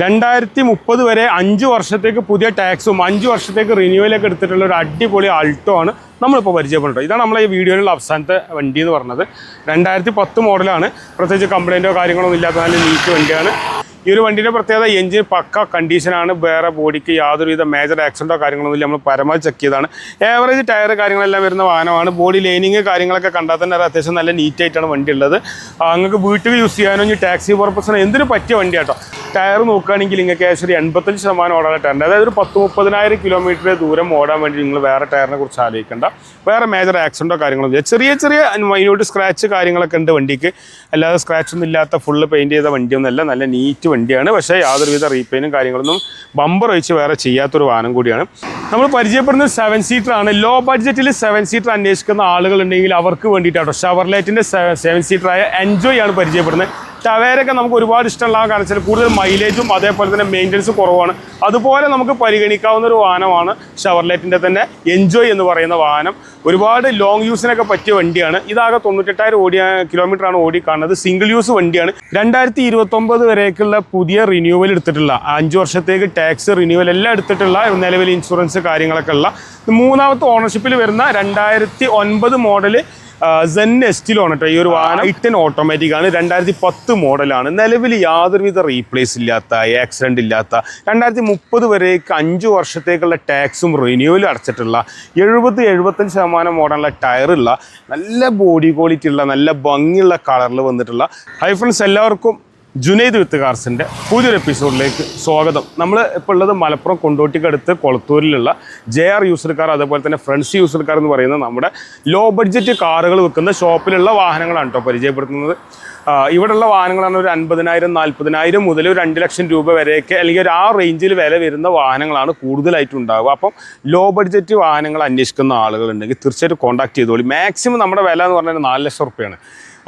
രണ്ടായിരത്തി മുപ്പത് വരെ അഞ്ച് വർഷത്തേക്ക് പുതിയ ടാക്സും അഞ്ച് വർഷത്തേക്ക് റിന്യൂവലൊക്കെ എടുത്തിട്ടുള്ള ഒരു അടിപൊളി ആൾട്ടോ ആണ് നമ്മളിപ്പോൾ പരിചയപ്പെടുന്നത്. ഇതാണ് നമ്മളെ ഈ വീഡിയോയിലുള്ള അവസാനത്തെ വണ്ടി എന്ന് പറഞ്ഞത്. രണ്ടായിരത്തി പത്ത് മോഡലാണ്. പ്രത്യേകിച്ച് കംപ്ലൈന്റോ കാര്യങ്ങളോ ഒന്നും ഇല്ലാത്ത നല്ല നീറ്റ് വണ്ടിയാണ്. ഈ ഒരു വണ്ടിയുടെ പ്രത്യേകത എഞ്ചിൻ പക്ക കണ്ടീഷനാണ് വേറെ ബോഡിക്ക് യാതൊരുവിധ മേജർ ആക്സിഡന്റോ കാര്യങ്ങളൊന്നും ഇല്ല. നമ്മൾ പരമാവധി ചെക്ക് ചെയ്തതാണ്. ഏവറേജ് ടയർ കാര്യങ്ങളെല്ലാം വരുന്ന വാഹനമാണ്. ബോഡി ലൈനിങ് കാര്യങ്ങളൊക്കെ കണ്ടാൽ തന്നെ അത്യാവശ്യം നല്ല നീറ്റായിട്ടാണ് വണ്ടി ഉള്ളത്. നിങ്ങൾക്ക് വീട്ടിൽ യൂസ് ചെയ്യാനോ ഇനി ടാക്സി പർപ്പസിനോ എന്തിനു പറ്റിയ വണ്ടി കേട്ടോ ടയർ നോക്കുകയാണെങ്കിൽ നിങ്ങൾക്ക് ഏകദേശം ഒരു എൺപത്തഞ്ച് ശതമാനം ഓടാനുള്ള ടയറിന് അതായത് ഒരു പത്ത് മുപ്പതിനായിരം കിലോമീറ്റർ ദൂരം ഓടാൻ വേണ്ടി നിങ്ങൾ വേറെ ടയറിനെ കുറിച്ച് ആലോചിക്കേണ്ട. വേറെ മേജർ ആക്സിഡന്റോ കാര്യങ്ങളോ ഇല്ല. ചെറിയ ചെറിയ മൈന്യൂട്ട് സ്ക്രാച്ച് കാര്യങ്ങളൊക്കെ ഉണ്ട് വണ്ടിക്ക്. അല്ലാതെ സ്ക്രാച്ച് ഒന്നും ഇല്ലാത്ത ഫുള്ള് പെയിന്റ് ചെയ്ത വണ്ടിയൊന്നുമല്ല നല്ല നീറ്റ് വണ്ടിയാണ്. പക്ഷേ യാതൊരുവിധ റീപെയിനും കാര്യങ്ങളൊന്നും ബമ്പർ ഒഴിച്ച് വേറെ ചെയ്യാത്തൊരു വാഹനം കൂടിയാണ്. നമ്മൾ പരിചയപ്പെടുന്നത് സെവൻ സീറ്റർ ആണ്. ലോ ബഡ്ജറ്റിൽ സെവൻ സീറ്റർ അന്വേഷിക്കുന്ന ആളുകളുണ്ടെങ്കിൽ അവർക്ക് വേണ്ടിയിട്ടാണ് ഷവർലൈറ്റിന്റെ സെവൻ സീറ്ററായ എൻജോയ് ആണ് പരിചയപ്പെടുന്നത്. ടവേരൊക്കെ നമുക്ക് ഒരുപാട് ഇഷ്ടമുള്ള കാരണം വെച്ചാൽ കൂടുതൽ മൈലേജും അതേപോലെ തന്നെ മെയിന്റനൻസ് കുറവാണ്. അതുപോലെ നമുക്ക് പരിഗണിക്കാവുന്ന ഒരു വാഹനമാണ് ഷവർലൈറ്റിന്റെ തന്നെ എൻജോയ് എന്ന് പറയുന്ന വാഹനം. ഒരുപാട് ലോങ് യൂസിനൊക്കെ പറ്റിയ വണ്ടിയാണ്. ഇതാകെ തൊണ്ണൂറ്റെട്ടായിരം ഓടിയ കിലോമീറ്റർ ആണ് ഓടി കാണുന്നത്. സിംഗിൾ യൂസ് വണ്ടിയാണ്. രണ്ടായിരത്തി ഇരുപത്തൊമ്പത് വരേക്കുള്ള പുതിയ റിന്യൂവൽ എടുത്തിട്ടുള്ള അഞ്ച് വർഷത്തേക്ക് ടാക്സ് റിന്യൂവൽ എല്ലാം എടുത്തിട്ടുള്ള നിലവിൽ ഇൻഷുറൻസ് കാര്യങ്ങളൊക്കെ ഉള്ള മൂന്നാമത്തെ ഓണർഷിപ്പിൽ വരുന്ന രണ്ടായിരത്തി ഒൻപത് മോഡൽ സെൻ എസ്റ്റിലാണ് കേട്ടോ ഈ ഒരു വാഹനം. ഇട്ടൻ ഓട്ടോമാറ്റിക് ആണ്. രണ്ടായിരത്തി പത്ത് മോഡലാണ്. നിലവിൽ യാതൊരുവിധ റീപ്ലേസ് ഇല്ലാത്ത ആക്സിഡന്റ് ഇല്ലാത്ത രണ്ടായിരത്തി മുപ്പത് വരേക്ക് അഞ്ച് വർഷത്തേക്കുള്ള ടാക്സും റിന്യൂവലും അടച്ചിട്ടുള്ള എഴുപത് എഴുപത്തഞ്ച് ശതമാനം മോഡലുള്ള ടയറുള്ള നല്ല ബോഡി ക്വാളിറ്റി ഉള്ള നല്ല ഭംഗിയുള്ള കളറിൽ വന്നിട്ടുള്ള. ഹൈ ഫ്രണ്ട്സ് എല്ലാവർക്കും ജുനൈദ് വിത്ത് കാർസിന്റെ പുതിയൊരു എപ്പിസോഡിലേക്ക് സ്വാഗതം. നമ്മൾ ഇപ്പോൾ ഉള്ളത് മലപ്പുറം കൊണ്ടോട്ടിക്കടുത്ത് കൊളത്തൂരിലുള്ള ജെ ആർ യൂസർ കാർ അതേപോലെ തന്നെ ഫ്രണ്ട്സ് യൂസർ കാർ എന്ന് പറയുന്ന നമ്മുടെ ലോ ബഡ്ജറ്റ് കാറുകൾ വിൽക്കുന്ന ഷോപ്പിലുള്ള വാഹനങ്ങളാണ് കേട്ടോ പരിചയപ്പെടുത്തുന്നത്. ഇവിടെയുള്ള വാഹനങ്ങളാണ് ഒരു അൻപതിനായിരം നാൽപ്പതിനായിരം മുതൽ ഒരു രണ്ട് ലക്ഷം രൂപ വരെയൊക്കെ അല്ലെങ്കിൽ ഒരു ആ റേഞ്ചിൽ വില വരുന്ന വാഹനങ്ങളാണ് കൂടുതലായിട്ടും ഉണ്ടാവുക അപ്പം ലോ ബഡ്ജറ്റ് വാഹനങ്ങൾ അന്വേഷിക്കുന്ന ആളുകളുണ്ടെങ്കിൽ തീർച്ചയായിട്ടും കോൺടാക്ട് ചെയ്തോളി. മാക്സിമം നമ്മുടെ വില എന്ന് പറഞ്ഞാൽ നാല് ലക്ഷം റുപ്യാണ്.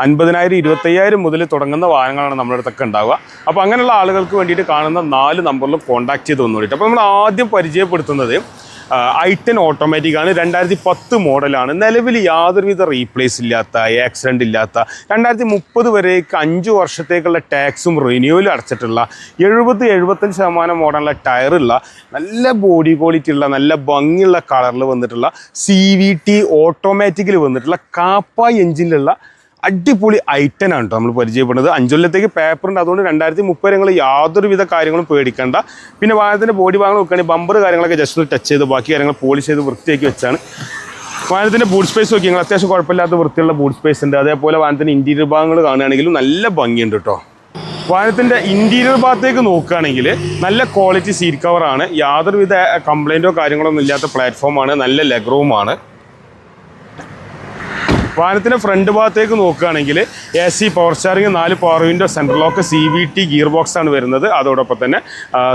അൻപതിനായിരം ഇരുപത്തയ്യായിരം മുതൽ തുടങ്ങുന്ന വാഹനങ്ങളാണ് നമ്മുടെ അടുത്തൊക്കെ ഉണ്ടാവുക. അപ്പോൾ അങ്ങനെയുള്ള ആളുകൾക്ക് വേണ്ടിയിട്ട് കാണുന്ന നാല് നമ്പറിലും കോൺടാക്ട് ചെയ്ത് വന്നു അപ്പോൾ നമ്മൾ ആദ്യം പരിചയപ്പെടുത്തുന്നത് ഐറ്റൻ ഓട്ടോമാറ്റിക് ആണ്. രണ്ടായിരത്തി പത്ത് മോഡലാണ് നിലവിൽ യാതൊരുവിധ റീപ്ലേസ് ഇല്ലാത്ത ആക്സിഡന്റ് ഇല്ലാത്ത രണ്ടായിരത്തി മുപ്പത് വരേക്ക് അഞ്ച് വർഷത്തേക്കുള്ള ടാക്സും റിന്യൂവലും അടച്ചിട്ടുള്ള എഴുപത് എഴുപത്തഞ്ച് ശതമാനം മോഡലുള്ള ടയറുള്ള നല്ല ബോഡി ക്വാളിറ്റി ഉള്ള നല്ല ഭംഗിയുള്ള കളറിൽ വന്നിട്ടുള്ള സി വി ടി ഓട്ടോമാറ്റിക്കിൽ വന്നിട്ടുള്ള കാപ്പ എഞ്ചിനിലുള്ള അടിപൊളി ഐറ്റൻ ആണ് കേട്ടോ നമ്മൾ പരിചയപ്പെടുന്നത്. അഞ്ചൊല്ലത്തേക്ക് പേപ്പറുണ്ട് അതുകൊണ്ട് രണ്ടായിരത്തി മുപ്പത് നിങ്ങൾ യാതൊരുവിധ കാര്യങ്ങളും പേടിക്കേണ്ട. പിന്നെ വാഹനത്തിന്റെ ബോഡി ഭാഗങ്ങൾ നോക്കുകയാണെങ്കിൽ ബമ്പർ കാര്യങ്ങളൊക്കെ ജസ്റ്റ് ഒന്ന് ടച്ച് ചെയ്ത് ബാക്കി കാര്യങ്ങൾ പോളിഷ് ചെയ്ത് വൃത്തിയാക്കി വെച്ചാണ്. വാഹനത്തിന്റെ ബൂട്ട് സ്പേസ് നോക്കി നിങ്ങൾ അത്യാവശ്യം കുഴപ്പമില്ലാത്ത വൃത്തിയുള്ള ബൂട്ട് സ്പേസ് ഉണ്ട്. അതേപോലെ വാഹനത്തിന്റെ ഇന്റീരിയർ ഭാഗങ്ങൾ കാണുകയാണെങ്കിലും നല്ല ഭംഗിയുണ്ട് കേട്ടോ വാഹനത്തിന്റെ ഇന്റീരിയർ ഭാഗത്തേക്ക് നോക്കുകയാണെങ്കിൽ നല്ല ക്വാളിറ്റി സീറ്റ് കവറാണ് യാതൊരുവിധ കംപ്ലൈന്റോ കാര്യങ്ങളൊന്നും ഇല്ലാത്ത പ്ലാറ്റ്ഫോമാണ് നല്ല ലെഗ് റൂമാണ് വാഹനത്തിന്റെ ഫ്രണ്ട് ഭാഗത്തേക്ക് നോക്കുകയാണെങ്കിൽ എ സി പവർ സ്റ്റാറിംഗ് നാല് power window central lock C V T gear box ആണ് വരുന്നത്. അതോടൊപ്പം തന്നെ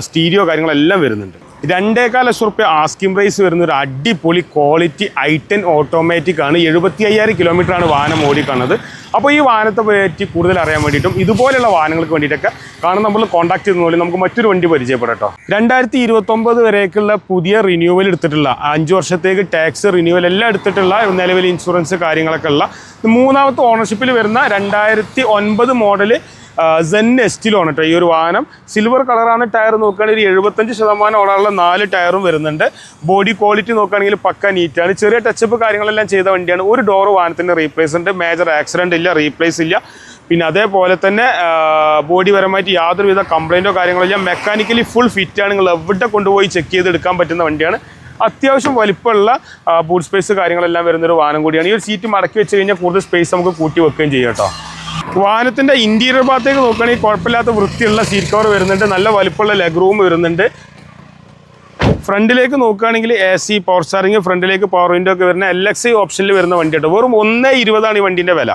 സ്റ്റീരിയോ കാര്യങ്ങളെല്ലാം വരുന്നുണ്ട്. രണ്ടേകാൽ ലക്ഷം റുപ്യ ആസ്കിംഗ് പ്രൈസ് വരുന്ന ഒരു അടിപൊളി ക്വാളിറ്റി ഐ ടെൻ ഓട്ടോമാറ്റിക് ആണ്. എഴുപത്തി അയ്യായിരം കിലോമീറ്റർ ആണ് വാഹനം ഓടിക്കുന്നത് അപ്പോൾ ഈ വാഹനത്തെ പറ്റി കൂടുതൽ അറിയാൻ വേണ്ടിയിട്ടും ഇതുപോലെയുള്ള വാഹനങ്ങൾക്ക് വേണ്ടിയിട്ടൊക്കെ കാണുന്ന നമ്മൾ കോൺടാക്ട് ചെയ്യുന്ന പോലെ നമുക്ക് മറ്റൊരു വണ്ടി പരിചയപ്പെടട്ടോ രണ്ടായിരത്തി ഇരുപത്തൊമ്പത് വരേക്കുള്ള പുതിയ റിന്യൂവൽ എടുത്തിട്ടുള്ള അഞ്ച് വർഷത്തേക്ക് ടാക്സ് റിന്യൂവൽ എല്ലാം എടുത്തിട്ടുള്ള നിലവിൽ ഇൻഷുറൻസ് കാര്യങ്ങളൊക്കെ ഉള്ള മൂന്നാമത്തെ ഓണർഷിപ്പിൽ വരുന്ന രണ്ടായിരത്തി ഒൻപത് മോഡൽ സെൻ എസ്റ്റിലാണ് കേട്ടോ ഈ ഒരു വാഹനം. സിൽവർ കളറാണ് ടയർ നോക്കുകയാണെങ്കിൽ ഒരു എഴുപത്തഞ്ച് ശതമാനം ഓടാനുള്ള നാല് ടയറും വരുന്നുണ്ട്. ബോഡി ക്വാളിറ്റി നോക്കുകയാണെങ്കിൽ പക്ക നീറ്റാണ് ചെറിയ ടച്ചപ്പ് കാര്യങ്ങളെല്ലാം ചെയ്ത വണ്ടിയാണ്. ഒരു ഡോർ വാഹനത്തിന്റെ റീപ്ലേസ് ഉണ്ട്. മേജർ ആക്സിഡന്റ് ഇല്ല റീപ്ലേസ് ഇല്ല. പിന്നെ അതേപോലെ തന്നെ ബോഡി പരമായിട്ട് യാതൊരുവിധ കംപ്ലൈന്റോ കാര്യങ്ങളോ ഇല്ല. മെക്കാനിക്കലി ഫുൾ ഫിറ്റാണ് നിങ്ങൾ എവിടെ കൊണ്ടുപോയി ചെക്ക് ചെയ്ത് എടുക്കാൻ പറ്റുന്ന വണ്ടിയാണ്. അത്യാവശ്യം വലിപ്പമുള്ള ബൂട്ട് സ്പേസ് കാര്യങ്ങളെല്ലാം വരുന്നൊരു വാഹനം കൂടിയാണ്. ഈ ഒരു സീറ്റ് മടക്കി വെച്ച് കഴിഞ്ഞാൽ കൂടുതൽ സ്പേസ് നമുക്ക് കൂട്ടി വെക്കുകയും ചെയ്യും കേട്ടോ വാഹനത്തിന്റെ ഇന്റീരിയർ ഭാഗത്തേക്ക് നോക്കുകയാണെങ്കിൽ കുഴപ്പമില്ലാത്ത വൃത്തിയുള്ള സീറ്റ് കവർ വരുന്നുണ്ട്. നല്ല വലിപ്പമുള്ള ലെഗ് റൂം വരുന്നുണ്ട്. ഫ്രണ്ടിലേക്ക് നോക്കുകയാണെങ്കിൽ എ സി പവർ സ്റ്റാറിങ് ഫ്രണ്ടിലേക്ക് പവർ വിൻഡോ ഒക്കെ വരുന്ന എൽ എക്സ് ഓപ്ഷനിൽ വരുന്ന വണ്ടിയുണ്ട്. വെറും ഒന്നേ ഇരുപതാണ് ഈ വണ്ടിന്റെ വില.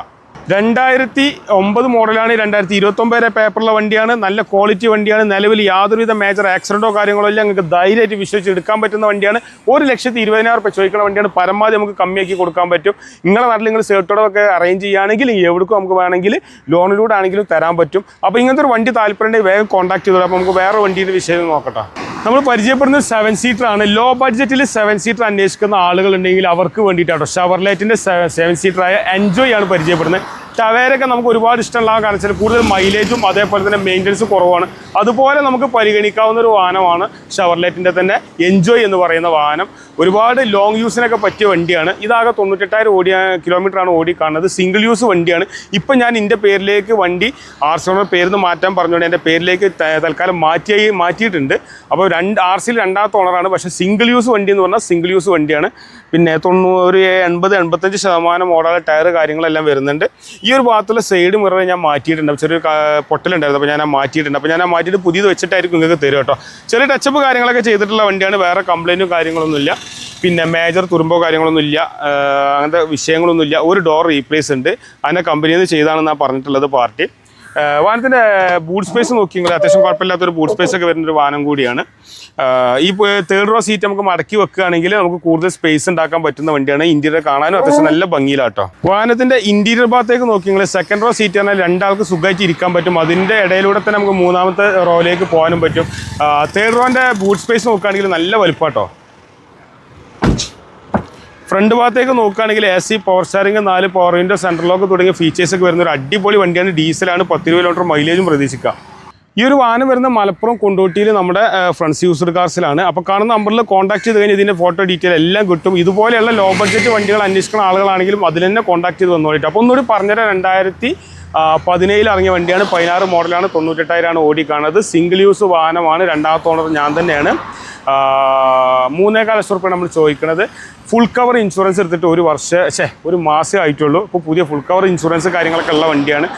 രണ്ടായിരത്തി ഒമ്പത് മോഡലാണ് രണ്ടായിരത്തി ഇരുപത്തൊമ്പത് വരെ പേപ്പറുള്ള വണ്ടിയാണ് നല്ല ക്വാളിറ്റി വണ്ടിയാണ് നിലവിൽ യാതൊരുവിധ മേജർ ആക്സിഡന്റോ കാര്യങ്ങളോ ഇല്ല നിങ്ങൾക്ക് ധൈര്യമായിട്ട് വിശ്വസിച്ച് എടുക്കാൻ പറ്റുന്ന വണ്ടിയാണ്. ഒരു ലക്ഷത്തി ഇരുപതിനായിരം രൂപ ചോദിക്കുന്ന വണ്ടിയാണ് പരമാവധി നമുക്ക് കമ്മിയാക്കി കൊടുക്കാൻ പറ്റും. നിങ്ങളുടെ നാട്ടിൽ നിങ്ങൾ സേർട്ടോടൊക്കെ അറേഞ്ച് ചെയ്യുകയാണെങ്കിൽ എവിടേക്കും നമുക്ക് വേണമെങ്കിൽ ലോണിലൂടെ ആണെങ്കിലും തരാൻ പറ്റും. അപ്പോൾ ഇങ്ങനത്തെ ഒരു വണ്ടി താല്പര്യമുണ്ടെങ്കിൽ വേഗം കോൺടാക്ട് ചെയ്തോളൂ. അപ്പോൾ നമുക്ക് വേറെ വണ്ടിയുടെ വിഷയം നോക്കട്ടെ. നമ്മൾ പരിചയപ്പെടുന്നത് സെവൻ സീറ്റർ ആണ്. ലോ ബഡ്ജറ്റിൽ സെവൻ സീറ്റർ അന്വേഷിക്കുന്ന ആളുകൾ ഉണ്ടെങ്കിൽ അവർക്ക് വേണ്ടിയിട്ടാണ് ഷവർലൈറ്റിന്റെ സെവൻ സീറ്റർ ആയ എൻജോയ് ആണ് പരിചയപ്പെടുന്നത്. ടവേരൊക്കെ നമുക്ക് ഒരുപാട് ഇഷ്ടമുള്ള കാരണം വെച്ചാൽ കൂടുതൽ മൈലേജും അതേപോലെ തന്നെ മെയിന്റനൻസ് കുറവാണ്. അതുപോലെ നമുക്ക് പരിഗണിക്കാവുന്ന ഒരു വാഹനമാണ് ഷവർലൈറ്റിന്റെ തന്നെ എൻജോയ് എന്ന് പറയുന്ന വാഹനം. ഒരുപാട് ലോങ് യൂസിനൊക്കെ പറ്റിയ വണ്ടിയാണ്. ഇതാകെ തൊണ്ണൂറ്റെട്ടായിരം ഓടിയ കിലോമീറ്ററാണ് ഓടി കാണുന്നത് സിംഗിൾ യൂസ് വണ്ടിയാണ്. ഇപ്പം ഞാൻ എന്റെ പേരിലേക്ക് വണ്ടി ആർ സി പേരിൽ നിന്ന് മാറ്റാൻ പറഞ്ഞുകൊണ്ട് എന്റെ പേരിലേക്ക് തൽക്കാലം മാറ്റിയായി മാറ്റിയിട്ടുണ്ട്. അപ്പോൾ രണ്ട് ആർ സിയിൽ രണ്ടാമത്തെ ഓണറാണ് പക്ഷേ സിംഗിൾ യൂസ് വണ്ടി എന്ന് പറഞ്ഞാൽ സിംഗിൾ യൂസ് വണ്ടിയാണ്. പിന്നെ തൊണ്ണൂറ് എൺപത് എൺപത്തഞ്ച് ശതമാനം ഓടാതെ ടയർ കാര്യങ്ങളെല്ലാം വരുന്നുണ്ട്. ഒരു ഭാഗത്തുള്ള സൈഡ് മിറർ ഞാൻ മാറ്റിയിട്ടുണ്ട്. ചെറിയൊരു പൊട്ടലുണ്ടായിരുന്നു. അപ്പോൾ ഞാൻ മാറ്റിയിട്ടുണ്ട്. അപ്പോൾ ഞാൻ മാറ്റിയിട്ട് പുതിയത് വെച്ചിട്ടായിരിക്കും നിങ്ങൾക്ക് തരും കേട്ടോ. ചെറിയ ടച്ചപ്പ് കാര്യങ്ങളൊക്കെ ചെയ്തിട്ടുള്ള വണ്ടിയാണ്. വേറെ കംപ്ലൈന്റും കാര്യങ്ങളൊന്നുമില്ല പിന്നെ മേജർ തുരുമ്പോ കാര്യങ്ങളൊന്നും ഇല്ല. അങ്ങനത്തെ വിഷയങ്ങളൊന്നും ഇല്ല. ഒരു ഡോർ റീപ്ലേസ് ഉണ്ട്. അതിനെ കമ്പനിയിൽ നിന്ന് ചെയ്താണെന്നാണ് പറഞ്ഞിട്ടുള്ളത് പാർട്ടി വാഹനത്തിന്റെ ബൂട്ട് സ്പേസ് നോക്കിയെങ്കിൽ അത്യാവശ്യം കുഴപ്പമില്ലാത്തൊരു ബൂട്ട് സ്പേസ് ഒക്കെ വരുന്ന ഒരു വാഹനം കൂടിയാണ്. ഈ തേർഡ് റോ സീറ്റ് നമുക്ക് മടക്കി വെക്കുകയാണെങ്കിൽ നമുക്ക് കൂടുതൽ സ്പേസ് ഉണ്ടാക്കാൻ പറ്റുന്ന വണ്ടിയാണ്. ഇന്റീരിയർ കാണാനും അത്യാവശ്യം നല്ല ഭംഗിയിലാട്ടോ. വാഹനത്തിന്റെ ഇന്റീരിയർ ഭാഗത്തേക്ക് നോക്കിയെങ്കിൽ സെക്കൻഡ് റോ സീറ്റ് ആണെങ്കിൽ രണ്ടാൾക്ക് സുഖമായിട്ട് ഇരിക്കാൻ പറ്റും. അതിന്റെ ഇടയിലൂടെ തന്നെ നമുക്ക് മൂന്നാമത്തെ റോയിലേക്ക് പോകാനും പറ്റും. തേർഡ് റോന്റെ ബൂട്ട് സ്പേസ് നോക്കുകയാണെങ്കിൽ നല്ല വലുപ്പാട്ടോ. ഫ്രണ്ട് ഭാഗത്തേക്ക് നോക്കുകയാണെങ്കിൽ എ സി പവർ സ്റ്റാറിംഗ് നാല് പവർ വിൻഡോ സെൻട്രൽ ലോക്ക് തുടങ്ങിയ ഫീച്ചേഴ്സ് ഒക്കെ വരുന്ന ഒരു അടിപൊളി വണ്ടിയാണ്. ഡീസലാണ് പത്ത് കിലോമീറ്റർ മൈലേജും പ്രതീക്ഷിക്കാം. ഈ ഒരു വാഹനം വരുന്ന മലപ്പുറം കൊണ്ടോട്ടിയിൽ നമ്മുടെ ഫ്രണ്ട്സ് യൂസർ കാർസിലാണ് അപ്പോൾ കാണുന്ന നമ്പറിൽ കോൺടാക്ട് ചെയ്ത് കഴിഞ്ഞാൽ ഇതിന്റെ ഫോട്ടോ ഡീറ്റെയിൽ എല്ലാം കിട്ടും. ഇതുപോലെയുള്ള ലോ ബഡ്ജറ്റ് വണ്ടികൾ അന്വേഷിക്കുന്ന ആളുകളാണെങ്കിലും അതിൽ തന്നെ കോൺടാക്ട് ചെയ്ത് വന്നോളിട്ട്. അപ്പോൾ ഒന്നുകൂടി പറഞ്ഞുതരാം രണ്ടായിരത്തി പതിനേഴിൽ ഇറങ്ങിയ വണ്ടിയാണ്. പതിനാറ് മോഡലാണ് തൊണ്ണൂറ്റെട്ടായിരമാണ് ഓടി കാണുന്നത് സിംഗിൾ യൂസ് വാഹനമാണ് രണ്ടാമത്തെ ഓണർ ഞാൻ തന്നെയാണ്. മൂന്നേകാൽ ലക്ഷം റുപ്യാണ് നമ്മൾ ചോദിക്കുന്നത് ഫുൾ കവർ ഇൻഷുറൻസ് എടുത്തിട്ട് ഒരു വർഷം ഛേ ഒരു മാസമേ ആയിട്ടുള്ളൂ. ഇപ്പോൾ പുതിയ ഫുൾ കവർ ഇൻഷുറൻസ് കാര്യങ്ങളൊക്കെ ഉള്ള വണ്ടിയാണ്.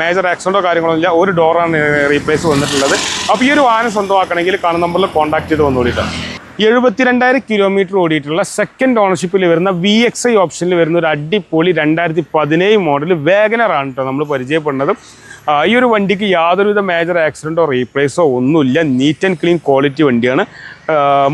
മേജർ ആക്സിഡന്റോ കാര്യങ്ങളോ ഇല്ല ഒരു ഡോറാണ് റീപ്ലേസ് വന്നിട്ടുള്ളത്. അപ്പോൾ ഈ ഒരു വാഹനം സ്വന്തമാക്കണമെങ്കിൽ കാണുന്ന നമ്പറിൽ കോൺടാക്ട് ചെയ്ത് വന്നോളിട്ടാണ് എഴുപത്തിരണ്ടായിരം കിലോമീറ്റർ ഓടിയിട്ടുള്ള സെക്കൻഡ് ഓണർഷിപ്പിൽ വരുന്ന വി എക്സ് ഐ ഓപ്ഷനിൽ വരുന്ന ഒരു അടിപൊളി രണ്ടായിരത്തി പതിനേഴ് മോഡൽ വേഗനറാണ് കേട്ടോ നമ്മൾ പരിചയപ്പെടുന്നത് ഈ ഒരു വണ്ടിക്ക് യാതൊരുവിധ മേജർ ആക്സിഡന്റോ റീപ്ലേസോ ഒന്നുമില്ല. നീറ്റ് ആൻഡ് ക്ലീൻ ക്വാളിറ്റി വണ്ടിയാണ്.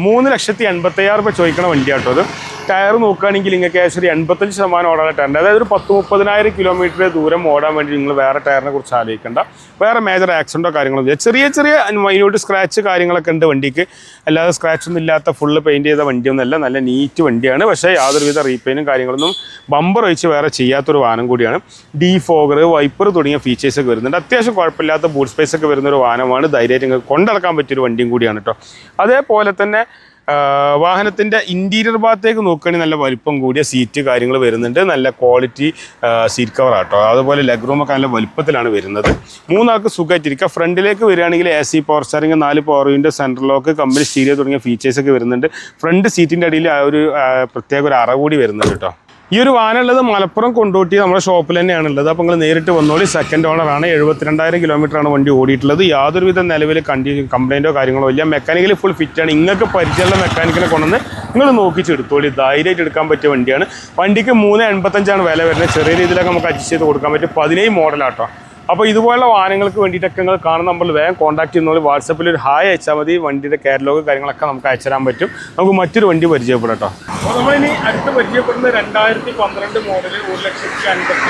മൂന്ന് ലക്ഷത്തി എൺപത്തയ്യായിരം രൂപ ചോദിക്കണ വണ്ടി കേട്ടോ അത് ടയർ നോക്കുകയാണെങ്കിൽ നിങ്ങൾക്ക് ഏകദേശം ഒരു എൺപത്തഞ്ച് ശതമാനം ഓടാനുള്ള അതായത് ഒരു പത്ത് മുപ്പതിനായിരം കിലോമീറ്റർ ദൂരം ഓടാൻ വേണ്ടി നിങ്ങൾ വേറെ ടയറിനെ കുറിച്ച് ആലോചിക്കേണ്ട. വേറെ മേജർ ആക്സിഡന്റോ കാര്യങ്ങളോ ഇല്ല ചെറിയ ചെറിയ മൈന്യൂട്ട് സ്ക്രാച്ച് കാര്യങ്ങളൊക്കെ ഉണ്ട് വണ്ടിക്ക്. അല്ലാതെ സ്ക്രാച്ച് ഒന്നും ഇല്ലാത്ത ഫുള്ള് പെയിന്റ് ചെയ്ത വണ്ടിയൊന്നുമല്ല. നല്ല നീറ്റ് വണ്ടിയാണ്. പക്ഷേ യാതൊരുവിധ റീപെയിനും കാര്യങ്ങളൊന്നും ബമ്പർ ഒഴിച്ച് വേറെ ചെയ്യാത്തൊരു വാഹനം കൂടിയാണ്. ഡി ഫോഗർ വൈപ്പർ തുടങ്ങിയ ഫീച്ചേഴ്സൊക്കെ വരുന്നുണ്ട്. അത്യാവശ്യം കുഴപ്പമില്ലാത്ത ബൂട്ട് സ്പേസ് ഒക്കെ വരുന്ന ഒരു വാഹനമാണ്. ധൈര്യമായിട്ട് കൊണ്ടടക്കാൻ പറ്റിയൊരു വണ്ടിയും കൂടിയാണ് കേട്ടോ അതേപോലെ തന്നെ വാഹനത്തിന്റെ ഇന്റീരിയർ ഭാഗത്തേക്ക് നോക്കുകയാണെങ്കിൽ നല്ല വലിപ്പം കൂടിയ സീറ്റ് കാര്യങ്ങൾ വരുന്നുണ്ട്. നല്ല ക്വാളിറ്റി സീറ്റ് കവർ ആട്ടോ. അതുപോലെ ലെഗ് റൂമൊക്കെ നല്ല വലുപ്പത്തിലാണ് വരുന്നത്. മൂന്നാൾക്ക് സുഖമായിട്ടിരിക്കുക. ഫ്രണ്ടിലേക്ക് വരികയാണെങ്കിൽ എ സി പവർ സ്റ്റാറിംഗ് നാല് power window central lock company stereo തുടങ്ങിയ ഫീച്ചേഴ്സൊക്കെ വരുന്നുണ്ട്. ഫ്രണ്ട് സീറ്റിന്റെ അടിയിൽ ഒരു പ്രത്യേക ഒരു അറ കൂടി വരുന്നുണ്ട് കേട്ടോ ഈ ഒരു വാനുള്ളത് മലപ്പുറം കൊണ്ടോട്ടി നമ്മുടെ ഷോപ്പിൽ തന്നെയാണ് ഉള്ളത് അപ്പോൾ നിങ്ങൾ നേരിട്ട് വന്നോളി. സെക്കൻഡ് ഓണറാണ് എഴുപത്തിരണ്ടായിരം ആണ് വണ്ടി ഓടിയിട്ടുള്ളത്. യാതൊരുവിധ നിലവിൽ കണ്ടി കംപ്ലൈന്റോ കാര്യങ്ങളോ ഇല്ല. മെക്കാനിക്കലി ഫുൾ ഫിറ്റ് ആണ്. നിങ്ങൾക്ക് പരിചയമുള്ള മെക്കാനിക്കിനെ കൊണ്ടുവന്ന് നിങ്ങൾ നോക്കിച്ചെടുത്തോളി. ധൈര്യമായിട്ട് എടുക്കാൻ പറ്റിയ വണ്ടിയാണ്. വണ്ടിക്ക് മൂന്ന് എൺപത്തഞ്ചാണ് വില വരുന്നത്. ചെറിയ രീതിയിലൊക്കെ നമുക്ക് അഡ്ജസ്റ്റ് ചെയ്ത് കൊടുക്കാൻ പറ്റും. പതിനേഴ് മോഡലാട്ടോ അപ്പോൾ ഇതുപോലുള്ള വാഹനങ്ങൾക്ക് വേണ്ടിയിട്ടൊക്കെ നിങ്ങൾ കാണുന്ന നമ്പറിൽ വേഗം കോൺടാക്ട് ചെയ്യുന്നോളി വാട്സപ്പിൽ ഒരു ഹായ് അയച്ചാൽ മതി. വണ്ടിയുടെ കാറ്റലോഗ് കാര്യങ്ങളൊക്കെ നമുക്ക് അയച്ചു തരാൻ പറ്റും. നമുക്ക് മറ്റൊരു വണ്ടി പരിചയപ്പെടാം കേട്ടോ അപ്പോൾ നമ്മളിനി അടുത്ത് പരിചയപ്പെടുന്ന രണ്ടായിരത്തി പന്ത്രണ്ട് മോഡൽ ഒരു ലക്ഷത്തി അൻപത്തി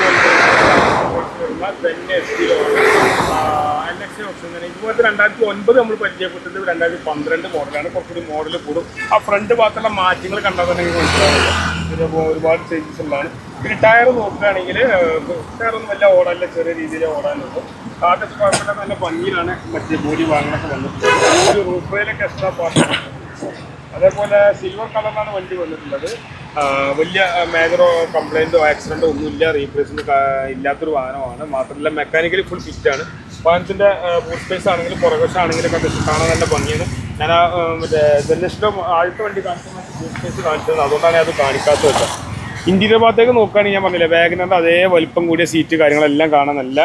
ഇതുപോലത്തെ രണ്ടായിരത്തി ഒൻപത് നമ്മൾ പരിചയപ്പെട്ടത് രണ്ടായിരത്തി പന്ത്രണ്ട് മോഡലാണ് കുറച്ചുകൂടി മോഡൽ കൂടും. ആ ഫ്രണ്ട് ഭാഗത്തുള്ള മാറ്റങ്ങൾ കണ്ടാൽ തന്നെ ഒരുപാട് ചേഞ്ചസ് ഉള്ളതാണ് പിന്നെ ടയർ നോക്കുകയാണെങ്കിൽ ടയറൊന്നും വലിയ ഓടാനില്ല ചെറിയ രീതിയിൽ ഓടാനുള്ളൂ. കാട്ടൊക്കെ കുഴപ്പമില്ല നല്ല ഭംഗിയിലാണ് മറ്റേ ബോഡി വാങ്ങനൊക്കെ വന്നിട്ടുള്ളത്. ഒരു റൂഫ് റെയിലൊക്കെ എക്സ്ട്രാ പാർട്ട് അതേപോലെ സിൽവർ കളറിലാണ് വണ്ടി വന്നിട്ടുള്ളത്. വലിയ മേജറോ കംപ്ലൈന്റോ ആക്സിഡന്റോ ഒന്നുമില്ല. റീപ്ലേസ്മെന്റ് ഇല്ലാത്തൊരു വാഹനമാണ്. മാത്രമല്ല മെക്കാനിക്കലി ഫുൾ ഫിറ്റ് ആണ്. വാഹനത്തിന്റെ ബൂട്ട് സ്പേസ് ആണെങ്കിലും പുറകോശം ആണെങ്കിലും ഒക്കെ കാണാൻ നല്ല ഭംഗിയാണ്. ഞാൻ ആ മറ്റേ ജനലിസ്റ്റിലോ ആദ്യത്തെ വണ്ടി കാണിക്കുന്ന ബൂട്ട് സ്പേസ് കാണിച്ചത്. അതുകൊണ്ടാണ് അത് കാണിക്കാത്തത് ഇന്റീരിയർ ഭാഗത്തേക്ക് നോക്കുകയാണെങ്കിൽ ഞാൻ പറഞ്ഞില്ല വാഗനറിന്റെ അതേ വലിപ്പം കൂടിയ സീറ്റ് കാര്യങ്ങളെല്ലാം കാണാൻ നല്ല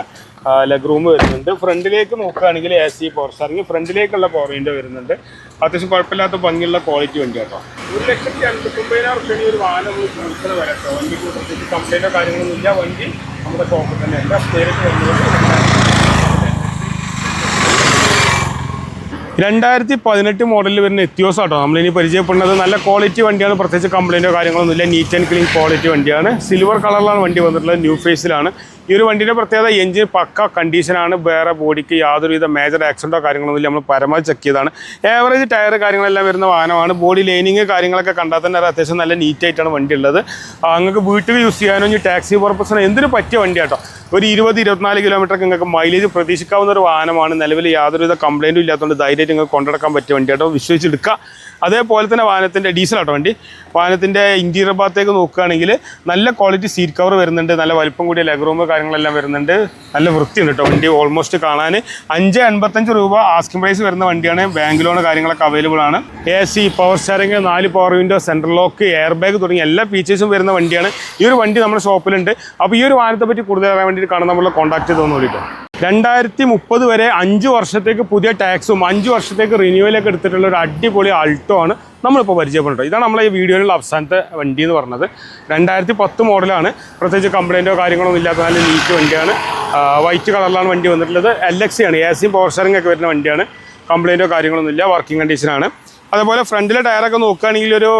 ലെഗ് റൂം വരുന്നുണ്ട്. ഫ്രണ്ടിലേക്ക് നോക്കുകയാണെങ്കിൽ എ സി പവർ സ്റ്റാറിങ് ഫ്രണ്ടിലേക്കുള്ള പവർ വിൻഡോ വരുന്നുണ്ട്. അത്യാവശ്യം കുഴപ്പമില്ലാത്ത ഭംഗിയുള്ള ക്വാളിറ്റി വണ്ടി കേട്ടോ. ഒരു ലക്ഷത്തി അൻപത്തൊമ്പതിനായിരം ശനി ഒരു വാഹനം ചോദിക്കുന്ന വില കേട്ടോ. വണ്ടിക്ക് പ്രത്യേകിച്ച് കംപ്ലൈന്റോ കാര്യങ്ങളൊന്നും ഇല്ല. വണ്ടി നമ്മുടെ ഷോപ്പിൽ തന്നെ. എല്ലാ നേരിട്ട് വന്നത് രണ്ടായിരത്തി പതിനെട്ട് മോഡലിൽ വരുന്ന എത്തിയോസ് ആട്ടോ നമ്മളിനി പരിചയപ്പെടുന്നത് നല്ല ക്വാളിറ്റി വണ്ടിയാണ്. പ്രത്യേകിച്ച് കംപ്ലൈന്റോ കാര്യങ്ങളൊന്നുമില്ല നീറ്റ് ആൻഡ് ക്ലീൻ ക്വാളിറ്റി വണ്ടിയാണ്. സിൽവർ കളറിലാണ് വണ്ടി വന്നിട്ടുള്ളത്. ന്യൂ ഫേസിലാണ് ഈ ഒരു വണ്ടിയുടെ പ്രത്യേകത എഞ്ചിൻ പക്ക കണ്ടീഷനാണ് വേറെ ബോഡിക്ക് യാതൊരുവിധ മേജർ ആക്സിഡന്റോ കാര്യങ്ങളൊന്നുമില്ല നമ്മൾ പരമാവധി ചെക്ക് ചെയ്താണ് ഏവറേജ് ടയർ കാര്യങ്ങളെല്ലാം വരുന്ന വാഹനമാണ്. ബോഡി ലൈനിങ് കാര്യങ്ങളൊക്കെ കണ്ടാൽ തന്നെ അത്യാവശ്യം നല്ല നീറ്റായിട്ടാണ് വണ്ടി ഉള്ളത്. നിങ്ങൾക്ക് വീട്ടിൽ യൂസ് ചെയ്യാനോ ഇനി ടാക്സി പർപ്പസിനോ എന്തിനു പറ്റിയ വണ്ടിയാട്ടോ. ഒരു ഇരുപത് ഇരുപത്തിനാല് കിലോമീറ്റർ നിങ്ങൾക്ക് മൈലേജ് പ്രതീക്ഷിക്കാവുന്ന ഒരു വാഹനമാണ്. നിലവിൽ യാതൊരുവിധ കംപ്ലൈന്റും ഇല്ലാത്തതുകൊണ്ട് ധൈര്യമായിട്ട് നിങ്ങൾക്ക് കൊണ്ടുനടക്കാൻ പറ്റിയ വണ്ടിയായിട്ട് വിശ്വസിച്ചെടുക്കുക അതേപോലെ തന്നെ വാഹനത്തിന്റെ ഡീസൽ ഓട്ടോ വണ്ടി. വാഹനത്തിന്റെ ഇന്റീരിയർ ഭാഗത്തേക്ക് നോക്കുകയാണെങ്കിൽ നല്ല ക്വാളിറ്റി സീറ്റ് കവർ വരുന്നുണ്ട്. നല്ല വലിപ്പം കൂടിയ ലെഗ് റൂം കാര്യങ്ങളെല്ലാം വരുന്നുണ്ട്. നല്ല വൃത്തിയുണ്ട് കേട്ടോ വണ്ടി. ഓൾമോസ്റ്റ് കാണാൻ അഞ്ച് എൺപത്തഞ്ച് രൂപ ആസ്കിംഗ് പ്രൈസ് വരുന്ന വണ്ടിയാണ്. ബാങ്ക് ലോൺ കാര്യങ്ങളൊക്കെ അവൈലബിൾ ആണ്. എ സി പവർ സ്റ്റാറിംഗ് നാല് power window central lock air bag തുടങ്ങിയ എല്ലാ ഫീച്ചേഴ്സും വരുന്ന വണ്ടിയാണ്. ഈ ഒരു വണ്ടി നമ്മുടെ ഷോപ്പിലുണ്ട് അപ്പോൾ ഈ ഒരു വാഹനത്തെ പറ്റി കൂടുതൽ അറിയാൻ വേണ്ടിയിട്ട് കാണാൻ നമ്മളെ കോൺടാക്ട് ചെയ്തോന്നു തോന്നുന്നു രണ്ടായിരത്തി മുപ്പത് വരെ അഞ്ച് വർഷത്തേക്ക് പുതിയ ടാക്സും അഞ്ച് വർഷത്തേക്ക് റിന്യൂവലൊക്കെ എടുത്തിട്ടുള്ള ഒരു അടിപൊളി ആൾട്ടോ ആണ് നമ്മളിപ്പോൾ പരിചയപ്പെടുന്നത്. ഇതാണ് നമ്മളെ ഈ വീഡിയോയിലുള്ള അവസാനത്തെ വണ്ടി എന്ന് പറഞ്ഞത്. രണ്ടായിരത്തി പത്ത് മോഡലാണ്. പ്രത്യേകിച്ച് കംപ്ലൈന്റോ കാര്യങ്ങളോ ഒന്നും ഇല്ലാത്ത നല്ല നീറ്റ് വണ്ടിയാണ്. വൈറ്റ് കളറിലാണ് വണ്ടി വന്നിട്ടുള്ളത്. എൽ എക്സി ആണ്. എ സിയും പവർ ഷെയറിംഗ് ഒക്കെ വരുന്ന വണ്ടിയാണ്. കംപ്ലൈന്റോ കാര്യങ്ങളൊന്നും ഇല്ല. വർക്കിംഗ് കണ്ടീഷനാണ് അതേപോലെ ഫ്രണ്ടിലെ ടയറൊക്കെ നോക്കുകയാണെങ്കിൽ ഒരു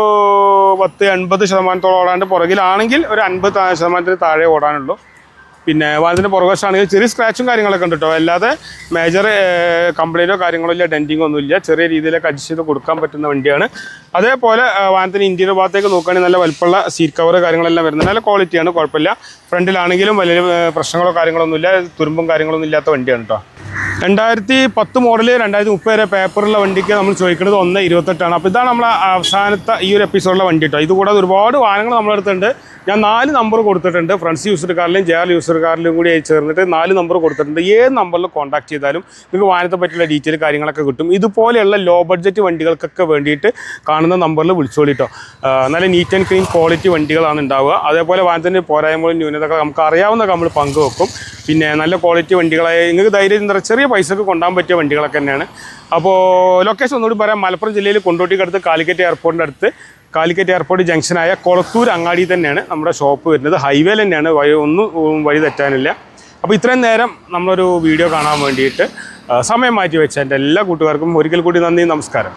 പത്ത് എൺപത് ശതമാനത്തോളം ഓടാണ്ട് പുറകിലാണെങ്കിൽ ഒരു അൻപത് ശതമാനത്തിന് താഴെ ഓടാനുള്ളൂ. പിന്നെ വാഹനത്തിന്റെ പുറകശാണെങ്കിൽ ചെറിയ സ്ക്രാച്ചും കാര്യങ്ങളൊക്കെ ഉണ്ട് കേട്ടോ അല്ലാതെ മേജർ കംപ്ലൈന്റോ കാര്യങ്ങളോ ഇല്ല ഡെന്റിങ്ങോ ഒന്നുമില്ല ചെറിയ രീതിയിലൊക്കെ അഡ്ജസ്റ്റ് ചെയ്ത് കൊടുക്കാൻ പറ്റുന്ന വണ്ടിയാണ്. അതേപോലെ വാഹനത്തിന് ഇന്റീരിയർ ഭാഗത്തേക്ക് നോക്കുകയാണെങ്കിൽ നല്ല വലുപ്പമുള്ള സീറ്റ് കവർ കാര്യങ്ങളെല്ലാം വരുന്നത്. നല്ല ക്വാളിറ്റിയാണ് കുഴപ്പമില്ല. ഫ്രണ്ടിലാണെങ്കിലും വലിയ പ്രശ്നങ്ങളോ പ്രശ്നങ്ങളോ കാര്യങ്ങളൊന്നുമില്ല തുരുമ്പും കാര്യങ്ങളൊന്നും ഇല്ലാത്ത വണ്ടിയാണ് കേട്ടോ രണ്ടായിരത്തി പത്ത് മോഡൽ രണ്ടായിരത്തി മുപ്പത് വരെ പേപ്പറുള്ള വണ്ടിക്ക് നമ്മൾ ചോദിക്കുന്നത് ഒന്ന് ഇരുപത്തെട്ടാണ്. അപ്പോൾ ഇതാണ് നമ്മളെ അവസാനത്തെ ഈ ഒരു എപ്പിസോഡിലെ വണ്ടി കേട്ടോ ഇതുകൂടാതെ ഒരുപാട് വാഹനങ്ങൾ നമ്മളെടുത്തുണ്ട് ഞാൻ നാല് നമ്പർ കൊടുത്തിട്ടുണ്ട്. ഫ്രണ്ട്സ് യൂസർ കാറിലും ജെ ആർ യൂസർ കാറിലും കൂടി ചേർന്നിട്ട് നാല് നമ്പർ കൊടുത്തിട്ടുണ്ട്. ഏത് നമ്പറിൽ കോൺടാക്ട് ചെയ്താലും നിങ്ങൾക്ക് വാഹനത്തെ പറ്റിയുള്ള ഡീറ്റെയിൽ കാര്യങ്ങളൊക്കെ കിട്ടും. ഇതുപോലെയുള്ള ലോ ബഡ്ജറ്റ് വണ്ടികൾക്കൊക്കെ വേണ്ടിയിട്ട് കാണുന്ന നമ്പറിൽ വിളിച്ചോളിട്ടോ നല്ല നീറ്റ് ആൻഡ് ക്ലീൻ ക്വാളിറ്റി വണ്ടികളാണ് ഉണ്ടാവുക. അതേപോലെ വാഹനത്തിന്റെ പോരായ്മകളും ന്യൂനതകൾ നമുക്ക് അറിയാവുന്നതൊക്കെ നമ്മൾ പങ്കുവെക്കും. പിന്നെ നല്ല ക്വാളിറ്റി വണ്ടികളായ. നിങ്ങൾക്ക് ധൈര്യം എന്താ ചെറിയ പൈസക്ക് കൊണ്ടാൻ പറ്റിയ വണ്ടികളൊക്കെ തന്നെയാണ്. അപ്പോൾ ലൊക്കേഷൻ ഒന്നുകൂടി പറയാം. മലപ്പുറം ജില്ലയിൽ കൊണ്ടോട്ടിക്കടുത്ത് കാലിക്കറ്റ് എയർപോർട്ടിന്റെ അടുത്ത്. കാലിക്കറ്റ് എയർപോർട്ട് ജംഗ്ഷനായ കൊളത്തൂർ അങ്ങാടി തന്നെയാണ് നമ്മുടെ ഷോപ്പ് വരുന്നത്. ഹൈവേ തന്നെയാണ്. വഴി ഒന്നും വഴി തെറ്റാനില്ല. അപ്പോൾ ഇത്രയും നേരം നമ്മളൊരു വീഡിയോ കാണാൻ വേണ്ടിയിട്ട് സമയം മാറ്റി വെച്ച എന്റെ എല്ലാ കൂട്ടുകാർക്കും ഒരിക്കൽ കൂടി നന്ദി നമസ്കാരം.